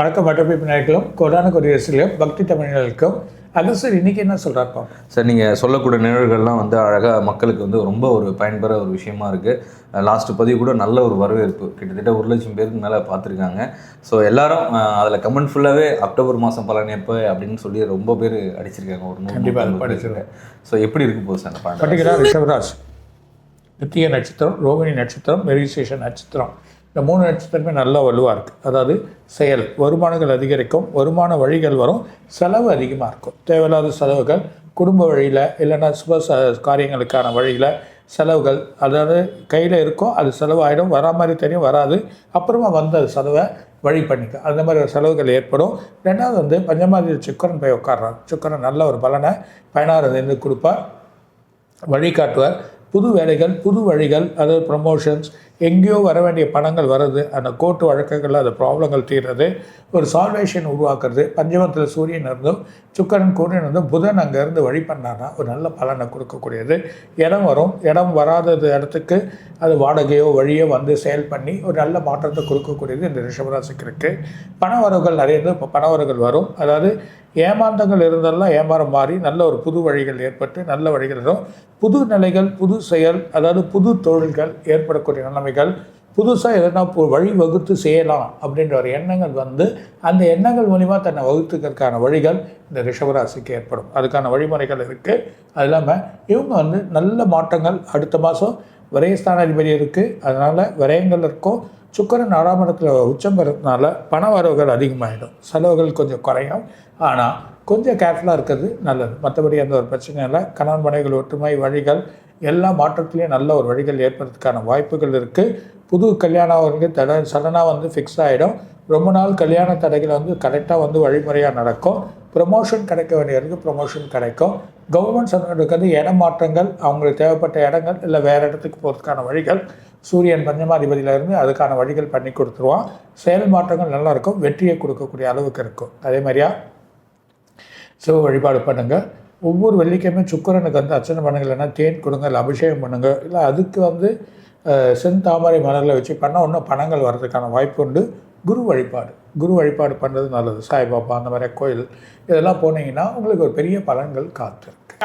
வணக்கம் மற்றபிப்பு நாயர்களும் கோடான கொடியரசுலையும் பக்தி தமிழர்களுக்கும் அகஸ்டர் இன்னைக்கு என்ன சொல்கிறாருப்பா சார் நீங்கள் சொல்லக்கூடிய நிகழ்வுகள்லாம் வந்து அழகாக மக்களுக்கு வந்து ரொம்ப ஒரு பயன்பெற ஒரு விஷயமா இருக்குது லாஸ்ட் பதிவு கூட நல்ல ஒரு வரவேற்பு. கிட்டத்தட்ட ஒரு லட்சம் பேருக்கு மேலே பார்த்துருக்காங்க ஸோ எல்லாரும் அதில் கமெண்ட் ஃபுல்லாகவே அக்டோபர் மாதம் பலன் எப்போ அப்படின்னு சொல்லி ரொம்ப பேர் அடிச்சிருக்காங்க. ஒரு நூறு படிச்சிருக்கேன். ஸோ எப்படி இருக்கு போகுது சார் பர்டிகுலர் ரிஷபராசி நித்திய நட்சத்திரம் ரோகிணி நட்சத்திரம் மெரிசேஷன் நட்சத்திரம். இந்த மூணு நட்சத்திரமே நல்ல வலுவாக இருக்குது அதாவது செயல் வருமானங்கள் அதிகரிக்கும் வருமான வழிகள் வரும் செலவு அதிகமாக இருக்கும். தேவையில்லாத செலவுகள் குடும்ப வழியில் இல்லைன்னா சுப ச காரியங்களுக்கான வழியில் செலவுகள் அதாவது கையில் இருக்கும் அது செலவாயிடும் வரா மாதிரி தெரியும் வராது. அப்புறமா வந்து அது செலவை வழி பண்ணிக்க அந்த மாதிரி ஒரு செலவுகள் ஏற்படும். ரெண்டாவது வந்து பஞ்சமாதிரி சுக்கரன் போய் உட்கார்றார். சுக்கரன் நல்ல ஒரு பலனை பயனாளர் கொடுப்பார். வழிகாட்டுவார். புது வேலைகள் புது வழிகள் அதாவது ப்ரமோஷன்ஸ் எங்கேயோ வர வேண்டிய பணங்கள் வர்றது அந்த கோர்ட்டு வழக்குகளில் அந்த ப்ராப்ளங்கள் தீர்றது ஒரு சால்வேஷன் உருவாக்குறது பஞ்சமத்தில் சூரியன் இருந்தும் சுக்கரன் கூடன் இருந்தும் புதன் அங்கேருந்து வழி பண்ணானா ஒரு நல்ல பலனை கொடுக்கக்கூடியது. இடம் வரும். இடம் வராதது இடத்துக்கு அது வாடகையோ வழியோ வந்து செயல் பண்ணி ஒரு நல்ல மாற்றத்தை கொடுக்கக்கூடியது இந்த ரிஷபராசிக்கு இருக்குது பண வரவுகள் நிறைய இப்போ பண வரும். அதாவது ஏமாந்தங்கள் இருந்தெல்லாம் ஏமாறம் மாறி நல்ல ஒரு புது வழிகள் ஏற்பட்டு நல்ல வழிகள் வரும். புது நிலைகள் புது செயல் அதாவது புது தொழில்கள் ஏற்படக்கூடிய கடமைகள் புதுசாக எதனா வழி வகுத்து செய்யலாம் அப்படின்ற ஒரு எண்ணங்கள் வந்து அந்த எண்ணங்கள் மூலிமா தன்னை வகுத்துக்கிறதுக்கான வழிகள் இந்த ரிஷபராசிக்கு ஏற்படும். அதுக்கான வழிமுறைகள் இருக்குது அது இல்லாமல் இவங்க வந்து நல்ல மாற்றங்கள் அடுத்த மாதம் விரயஸ்தானாதிபதி இருக்குது அதனால் விரயங்கள் இருக்கும் சுக்கரன் ஆறாம் இடத்துல உச்சம் பெறதுனால பண வரவுகள் அதிகமாகிடும் செலவுகள் கொஞ்சம் குறையும். ஆனால் கொஞ்சம் கேர்ஃபுல்லாக இருக்கிறது நல்லது. மற்றபடி அந்த ஒரு பிரச்சனை இல்லை. கணவன் மனைகள் ஒற்றுமை வழிகள் எல்லா மாற்றத்துலேயும் நல்ல ஒரு வழிகள் ஏற்படுறதுக்கான வாய்ப்புகள் இருக்குது புது கல்யாணம் வந்து தட சடனாக வந்து ஃபிக்ஸ் ஆகிடும் ரொம்ப நாள் கல்யாண தடைகள் வந்து கரெக்டாக வந்து வழிமுறையாக நடக்கும். ப்ரொமோஷன் கிடைக்க வேண்டியவருக்கு ப்ரொமோஷன் கிடைக்கும். கவர்மெண்ட் சர்வெண்ட்டுக்கு வந்து இடம் மாற்றங்கள் அவங்களுக்கு தேவைப்பட்ட இடங்கள் இல்லை வேறு இடத்துக்கு போகிறதுக்கான வழிகள் சூரியன் பஞ்சமாதிபதியில இருந்து அதுக்கான வழிகள் பண்ணி கொடுத்துருவான். செயல் மாற்றங்கள் நல்லா இருக்கும். வெற்றியை கொடுக்கக்கூடிய அளவுக்கு இருக்கும். அதே மாதிரியா? சிவ வழிபாடு பண்ணுங்கள் ஒவ்வொரு வெள்ளிக்கிழமையும் சுக்கரனுக்கு வந்து அர்ச்சனை பண்ணுங்க இல்லைன்னா தேன் கொடுங்க இல்லை அபிஷேகம் பண்ணுங்க. இல்லை அதுக்கு வந்து செந்தாமரை மலரில் வச்சு பண்ணால் இன்னும் பணங்கள் வர்றதுக்கான வாய்ப்பு உண்டு. குரு வழிபாடு. குரு வழிபாடு பண்ணுறது நல்லது. சாய்பாபா அந்த மாதிரி கோயில் இதெல்லாம் போனீங்கன்னா உங்களுக்கு ஒரு பெரிய பலன்கள் காத்திருக்கு.